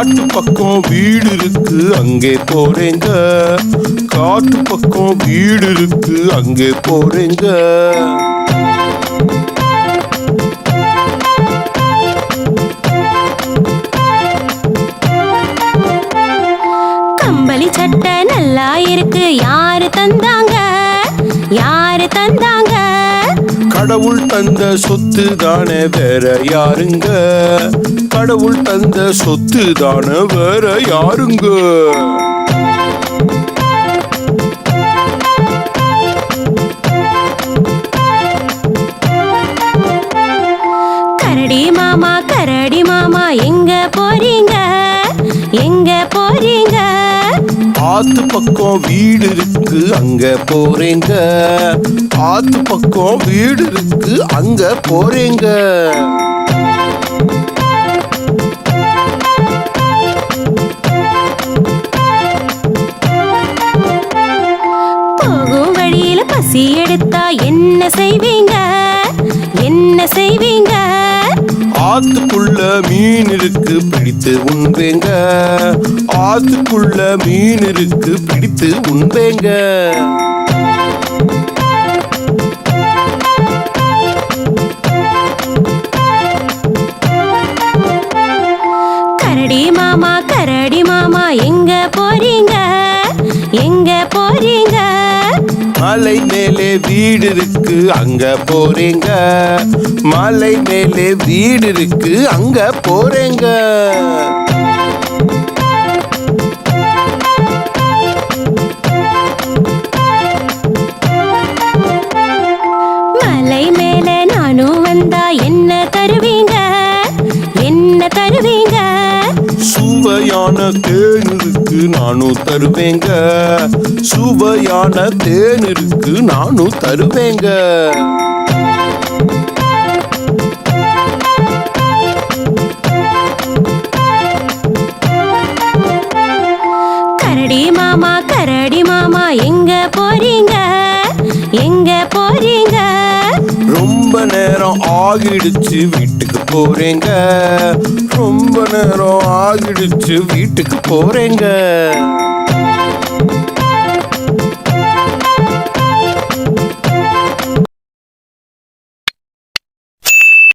காட்டு பக்கம் வீடு இருக்கு அங்கே போறேங்க. காட்டு பக்கம் வீடு இருக்கு அங்கே போறேங்க. கம்பளி சட்டை நல்லா இருக்கு யாரு தந்தாங்க? யாரு தந்தாங்க? கடவுள் தந்த சொத்து தானே வேற யாருங்க? கடவுள் தந்த சொத்து தானே வேற யாருங்க? கரடி மாமா கரடி மாமா எங்க போறீங்க? எங்க போறீங்க? ஆத்து பக்கம் வீடு இருக்கு அங்க போறேங்க. ஆத்து பக்கம் வீடு இருக்கு அங்க போறேங்க. செய்வீங்க? என்ன செய்வீங்க? ஆத்துக்குள்ள மீன் இருக்கு பிடித்து உண்பேங்க. ஆத்துக்குள்ள மீன் இருக்கு பிடித்து உண்பேங்க. மலை மேலே வீடு இருக்கு அங்க போறேங்க. மலை மேலே வீடு இருக்கு அங்க போறேங்க. மலை மேல நானும் வந்தா என்ன தருவீங்க? என்ன தருவீங்க? சுவையான தேன் இருக்கு நானும் தருவேங்க. சுவையான தேன் இருக்கு நானும் தருவேங்க. கரடி மாமா கரடி மாமா எங்க போறீங்க? எங்க போறீங்க? ரொம்ப நேரம் ஆகிடுச்சு வீட்டுக்கு போறேங்க. ரொம்ப நேரம் ஆகிடுச்சு. வீட்டுக்கு போறேங்க.